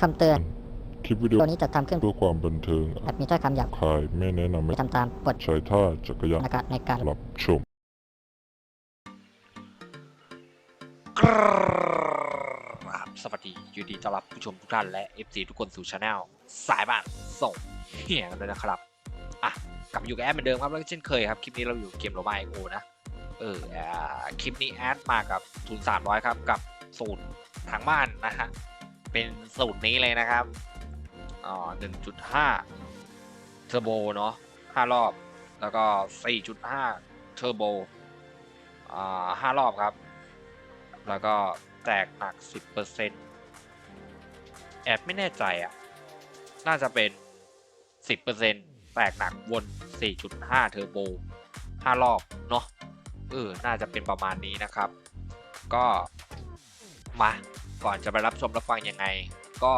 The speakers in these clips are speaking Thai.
คำเตือน คลิปวิดีโอตัวนี้จะทำขึ้นเพื่อความบันเทิงอาจมีถ้อยคำหยาบคายไม่แนะนำให้ไม่ทำตามบทใช้ท่าจักรยานในการในการรับชม ครับสวัสดียินดีต้อนรับผู้ชมทุกท่านและ FC ทุกคนสู่ช anel สายบ้านส่งเฮียกันเลยนะครับ อะกลับอยู่กับแอดเหมือนเดิมครับแล้วก็เช่นเคยครับคลิปนี้เราอยู่เกมโรมาไอโอนะเออคลิปนี้แอดมากับทุน300ครับกับสูตรทางบ้านนะฮะเป็นสูตรนี้เลยนะครับอ๋อ1.5เทอร์โบเนาะ5รอบแล้วก็4.5เทอร์โบอ่า5รอบครับ แล้วก็แตกหนัก10%แอดไม่แน่ใจอะน่าจะเป็น10%แต กหนักวน 4.5 เทอร์โบ 5 รอบ เนาะเออ น่าจะเป็นประมาณนี้นะครับ ก็มาก่อนจะไปรับชมรับฟังยังไง ก็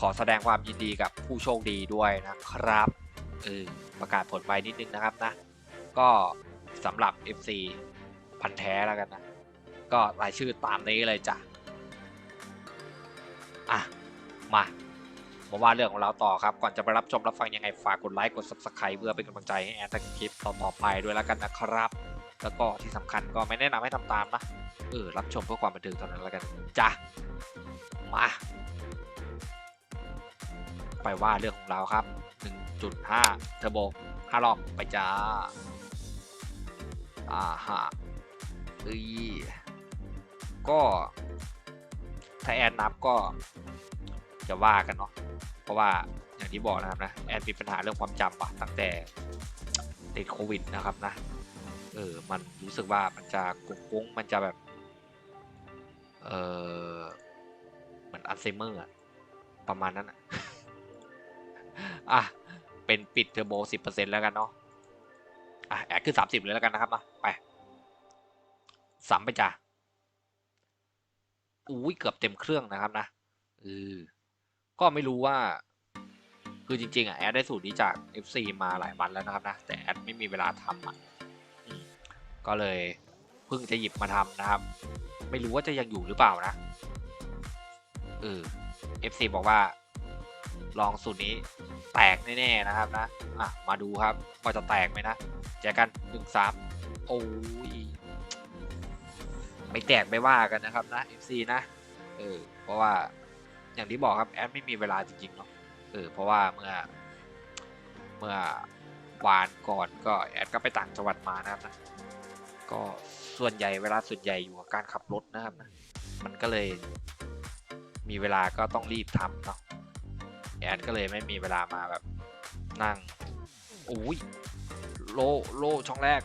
ขอแสดงความยินดีกับผู้โชคดีด้วยนะครับเออประกาศผลไปนิดนึงนะครับนะ ก็สำหรับ FC พันแท้แล้วกันนะ ก็รายชื่อตามนี้เลยจ้ะ อะ มา มาว่าเรื่องของเราต่อครับ ก่อนจะไปรับชมรับฟังยังไงฝากกดไลค์กด subscribe เพื่อเป็นกำลังใจให้แอนทำคลิปต่อๆไปด้วยแล้วกันนะครับ แล้วก็ที่สำคัญก็ไม่แนะนำให้ทำตามนะเออรับชมเพื่อความบันเทิงเท่านั้นแล้วกันจ้ะมาไปว่าเรื่องของเราครับ 1.5 เทอร์โบ5รอบไปจ้าอ่าฮะเอ้ยก็ถ้าแอนนับก็ จะว่ากันเนาะเพราะว่าอย่างที่บอกนะครับนะแอนมีปัญหาเรื่องความจำปะตั้งแต่ติดโควิดนะครับนะเออมันรู้สึกว่ามันจะกุ้งมันจะแบบเออเหมือนอัลไซเมอร์อะประมาณนั้นอะอะเป็นปิดเทอร์โบสิบเปอร์เซ็นต์แล้วกันเนาะอะแอดขึ้นสามสิบเลยแล้วกันนะครับมาไปสามไปจ้ะอุ้ยเกือบเต็มเครื่องนะครับนะเออ ก็ไม่รู้ว่า คือจริงๆอะแอดได้สูตรนี้จาก FC มาหลายวันแล้วนะครับนะแต่แอดไม่มีเวลาทำอะก็เลยเพิ่งจะหยิบมาทำนะครับ ไม่รู้ว่าจะยังอยู่หรือเปล่านะเออ FC บอกว่า ลองสูตรนี้แตกแน่ๆนะครับนะอะมาดูครับว่าจะแตกไหมนะแจกกันหนึ่งสามโอ้ยไม่แตกไม่ว่ากันนะครับนะ FC นะเออเพราะว่า อย่างที่บอกครับแอดไม่มีเวลาจริงๆเนาะเออเพราะว่าเมื่อเมื่อวานก่อนก็แอดก็ไปต่างจังหวัดมานะครับนะก็ส่วนใหญ่เวลาส่วนใหญ่อยู่กับการขับรถนะครับนะมันก็เลยมีเวลาก็ต้องรีบทำเนาะแอดก็เลยไม่มีเวลามาแบบนั่งอุ้ยโลโลช่องแรก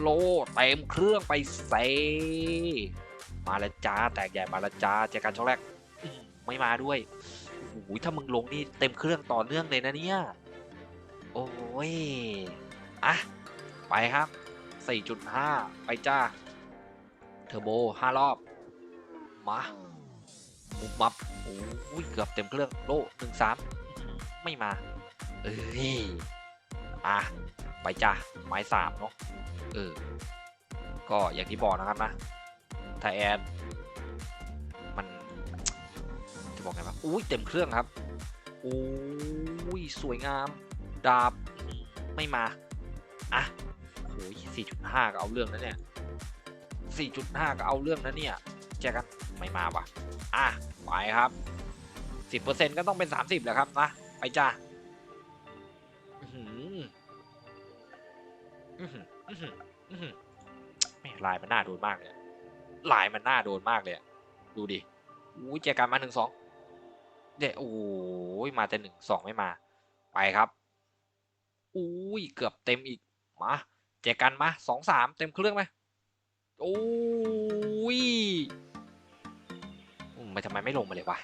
โลเต็มเครื่องไปเซมาล้วจ้าแตกใหญ่มาล้วจ้าเจอกันช่องแรก ไม่มาด้วยโอ้ยถ้ามึงลงนี่เต็มเครื่องต่อเนื่องเลยนะเนี่ย โอ้ย อะ ไปครับ 4.5 ไปจ้า เทอร์โบ 5 รอบ มามุบมับโอ้ย เกือบเต็มเครื่องโลหนึ่งสามไม่มา เอ้ย อะ ไปจ้า ไม้สามเนาะ เออ ก็อย่างที่บอกนะครับนะถ้าแอดมัน จะบอกไงวะอุ้ยเต็มเครื่องครับอุ้ยสวยงาม ดาบไม่มา อะโอ้ย4.5 ก็เอาเรื่องนะเนี่ย 4.5 ก็เอาเรื่องนะเนี่ยแจกันไม่มาว่ะ อะ ไปครับ 10%ก็ต้องเป็น 30แหละครับนะ ไปจ้าอื้อหืออื้อหืออื้อหืออื้อหือแม่ลายมันน่าโดนมากเลยลายมันน่าโดนมากเลย ดูดิ อุ้ยแจกันมาหนึ่งสอง เดี๋ยวโอ้ยมาแต่หนึ่งสองไม่มา ไปครับอุ้ยเกือบเต็มอีกมาแจอกันมาสองสามเต็มเครื่องไหมโอ้ยมไม่ทำไมไม่ลงมาเลยวะ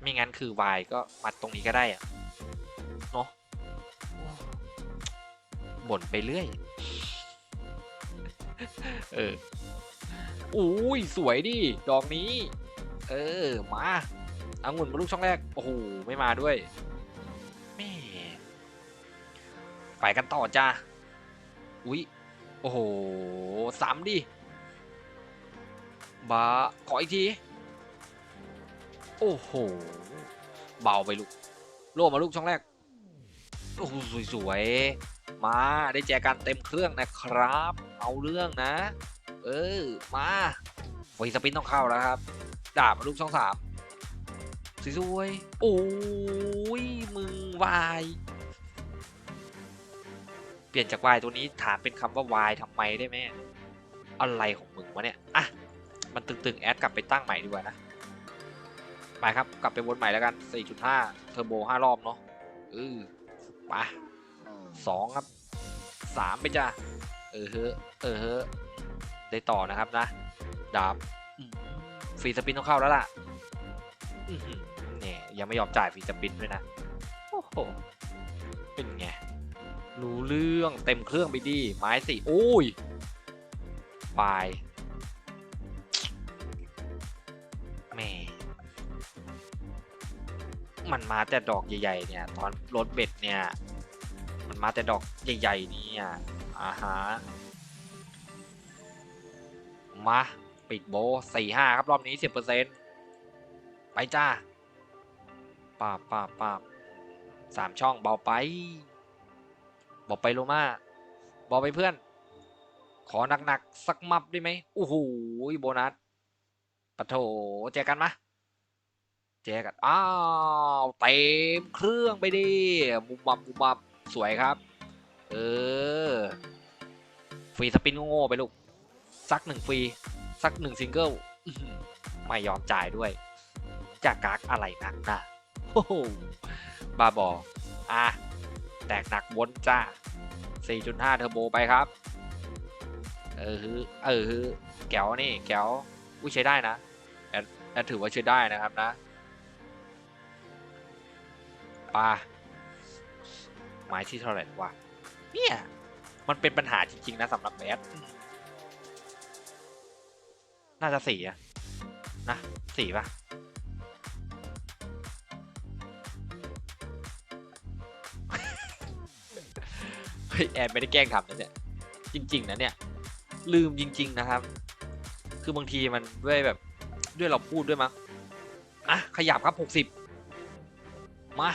ไม่งั้นคือวายก็มาตรงนี้ก็ได้อะเนาะบ่นไปเรื่อย เอออุ้ยสวยดิ ดอกนี้ เออ มาเอางุ่นมาลูกช่องแรก โอ้โห ไม่มาด้วยแม่ไปกันต่อจ้า อุ๊ย โอ้โหสามดิ บา ขออีกที โอ้โห เบาไปลูก โล่มาลูกช่องแรก โอ้โห สวยๆ มาได้แจกันเต็มเครื่องนะครับ เอาเรื่องนะ เออ มาไฟสปินต้องเข้าแล้วครับ ดาบมาลูกช่องสามสวยๆโอ้ยมึงวายเปลี่ยนจากวายตัวนี้ถามเป็นคำว่าวายทำไมได้ไหมอะไรของมึงวะเนี่ยอะมันตึงๆแอดกลับไปตั้งใหม่ดีกว่านะไปครับกลับไปวนใหม่แล้วกัน 4.5 เทอร์โบ 5 รอบเนาะเออไปสองครับสามไปจ้าเออเฮ้อเออเฮ้อได้ต่อนะครับนะดาบ ฟรีสปินต้องเข้าแล้วล่ะเนี่ยยังไม่ยอมจ่ายฟรีสปินด้วยนะ โอ้โห เป็นไง รู้เรื่องเต็มเครื่องไปดิไม้สี่โอ้ยวายแม่มันมาแต่ดอกใหญ่ๆเนี่ย ตอนรถเบ็ดเนี่ย มันมาแต่ดอกใหญ่ๆนี่อะอ่าฮะมา ปิดโบสี่ห้าครับรอบนี้สิบเปอร์เซ็นไปจ้าปาบปาบปาบสามช่องเบาไปบอกไปโลมาบอกไปเพื่อน ขอหนักๆสักมับได้ไหมโอ้โหโบนัสปะโถเจอกันมะเจอกันอ้าวเต็มเครื่องไปดิมุมมับมุมมับสวยครับ เออฟรีสปินโง่ๆไปลูก สักหนึ่งฟรี สักหนึ่งซิงเกิลไม่ยอมจ่ายด้วยจากกากอะไรหนักนะโอ้โหบาบออะ แตกหนักวนจ้า 4.5 เทอร์โบไปครับ เออฮือเออฮือแก้วนี่แก้วอุ้ยใช้ได้นะแอดแอดถือว่าใช้ได้นะครับนะปลาไม้ที่เท่าไหร่วะเนี่ย มันเป็นปัญหาจริง ๆ นะสำหรับแอด น่าจะสี่อะนะสี่ปะเฮ้ยแอนไม่ได้แกล้งทำนะเนี่ยจริง ๆ นะเนี่ย ลืมจริง ๆ นะครับ คือบางทีมันด้วยแบบด้วยเราพูดด้วยมั้งอะขยับครับหกสิบมา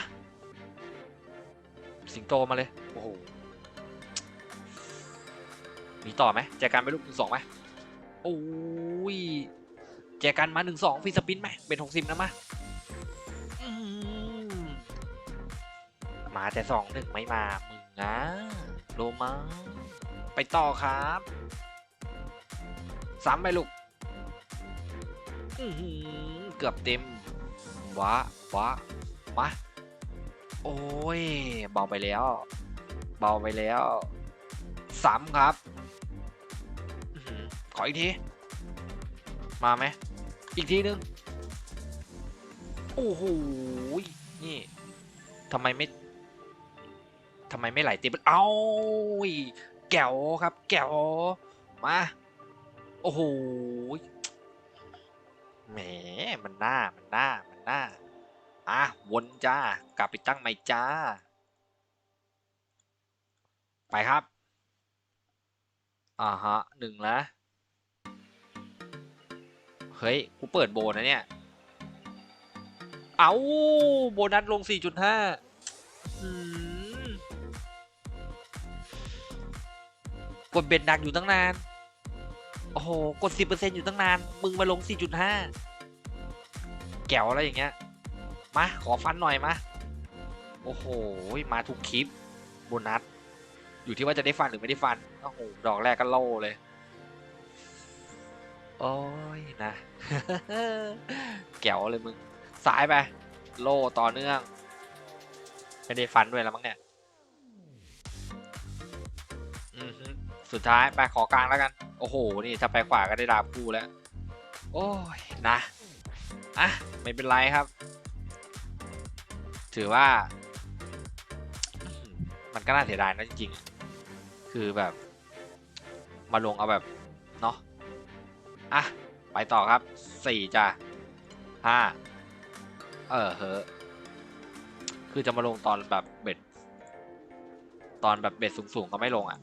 สิงโตมาเลย โอ้โหมีต่อไหมแจกันไปลูกสองไหมโอ้ ยแจกันมาหนึ่งสองฟีสปินไหมเป็นหกสิบนะมาอืมาแต่สองหนึ่งไม่มา มึงนะโลมาไปต่อครับซ้ำไปลูกเกือบเต็มวะวะมาโอ้ยเบาไปแล้ว เบาไปแล้วซ้ำครับขออีกที มาไหมอีกทีนึง โอ้โห นี่ทำไมไม่ทำไมไม่ไหลเต็มเอ้าแก้วครับ แก้วมา โอ้โหแหมมันหน้ามันหน้ามันหน้าอะวนจ้ากลับไปตั้งใหม่จ้า ไปครับอ่าฮะหนึ่งแล้ว เฮ้ย กูเปิดโบนะเนี่ย เอาโบนัสลง 4.5 กดเบ็ดหนักอยู่ตั้งนาน โอ้โห กด 10%อยู่ตั้งนาน มึงมาลง 4.5 แก้วอะไรอย่างเงี้ย มา ขอฟันหน่อยมา โอ้โห มาทุกคลิป โบนัส อยู่ที่ว่าจะได้ฟันหรือไม่ได้ฟัน โอ้โห ดอกแรกก็โล่เลย โอ้ยนะ แก้วเลยมึง สายไป โล่ต่อเนื่อง ไม่ได้ฟันด้วยแล้วมั้งเนี่ย อือฮึสุดท้ายไปขอกลางแล้วกัน โอ้โห นี่ถ้าไปขวาก็ได้ดาบคู่แล้ว โอ้ยนะ อะ ไม่เป็นไรครับ ถือว่า มันก็น่าเสียดายนะจริงๆ คือแบบ มาลงเอาแบบ เนาะ อะ ไปต่อครับสี่จ้ะห้าเออเฮ้อคือจะมาลงตอนแบบเบ็ด ตอนแบบเบ็ดสูงๆก็ไม่ลงอะ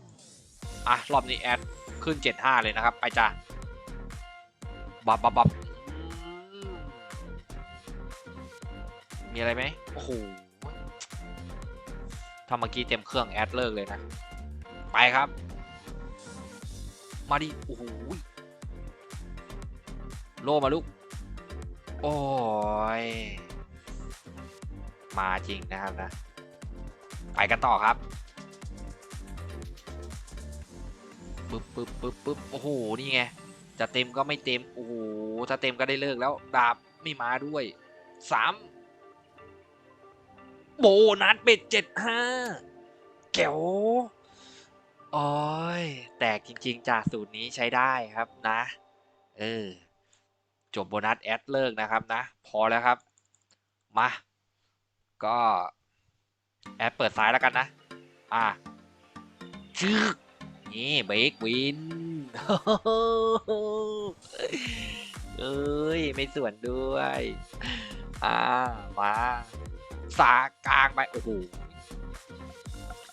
อะ รอบนี้แอดขึ้นเจ็ดห้าเลยนะครับ ไปจ้ะบับบับบับมีอะไรไหมโอ้โหถ้าเมื่อกี้เต็มเครื่องแอดเลิกเลยนะ ไปครับ มาดิ โอ้โห โลมาลูก โอ้ย มาจริงนะครับนะ ไปกันต่อครับปึ๊บปึ๊บปึ๊บปึ๊บโอ้โห นี่ไง จะเต็มก็ไม่เต็ม โอ้โห ถ้าเต็มก็ได้เลิกแล้ว ดาบไม่มาด้วยสามโบนัสเป็ดเจ็ดห้าแก้วโอ้ย แตกจริง ๆ จากสูตรนี้ใช้ได้ครับนะ เออ จบโบนัสแอดเลิกนะครับนะ พอแล้วครับ มา ก็แอดเปิดซ้ายแล้วกันนะ อะชึกนี่เบรกวินเอ้ย ไม่ส่วนด้วย อ่า มา สากลางไป โอ้โห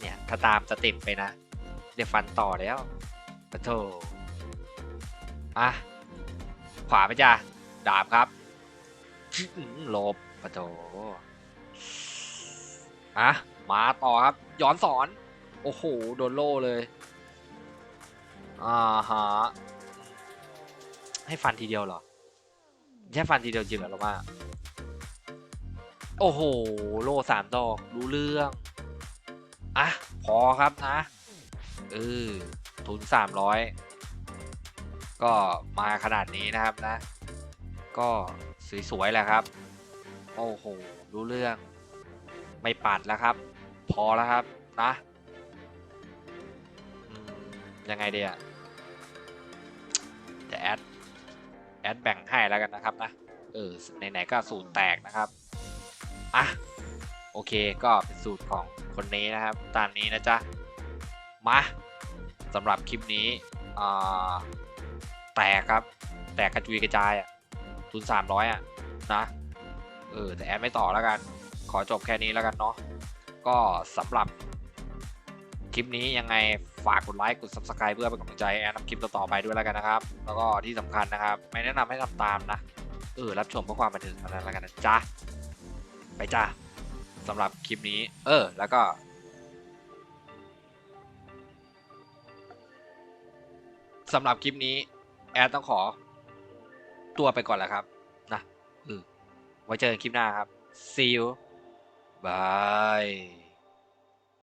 เนี่ย ถ้าตามสเต็ปไปนะ เดี๋ยวฟันต่อแล้วปะโถอะ ขวาไปจ้ะดาบครับหลบปะโถอะมาต่อครับ ย้อนสอน โอ้โห โดนโล่เลย อ่าฮะ ให้ฟันทีเดียวเหรอ แค่ฟันทีเดียวจริงเหรอเราว่า โอ้โห โล่สามดอก รู้เรื่อง อะ พอครับนะ เออ ทุนสามร้อย ก็มาขนาดนี้นะครับนะ ก็สวยๆแหละครับ โอ้โหรู้เรื่อง ไม่ปัดแล้วครับ พอแล้วครับนะยังไงเดียจะแอดแอดแบ่งให้แล้วกันนะครับนะเออไหนๆก็สูตรแตกนะครับอะโอเคก็เป็นสูตรของคนนี้นะครับ ตามนี้นะจ๊ะมาสำหรับคลิปนี้อ่า แตกครับ แตกกระจุยกระจายอะทุนสามร้อยอะนะเออแต่แอดไม่ต่อแล้วกัน ขอจบแค่นี้แล้วกันเนาะก็สำหรับคลิปนี้ยังไงฝากกดไลค์กด subscribe เพื่อเป็นกำลังใจแอดทำคลิปต่อๆไปด้วยแล้วกันนะครับ แล้วก็ที่สำคัญนะครับ ไม่แนะนำให้ทำตามนะเออรับชมเพื่อความบันเทิงเท่านั้นแล้วกันนะจ๊ะไปจ้าสำหรับคลิปนี้ เออ แล้วก็สำหรับคลิปนี้ แอดต้องขอ ตัวไปก่อนแล้วครับ นะไว้เจอกันคลิปหน้าครับ see you bye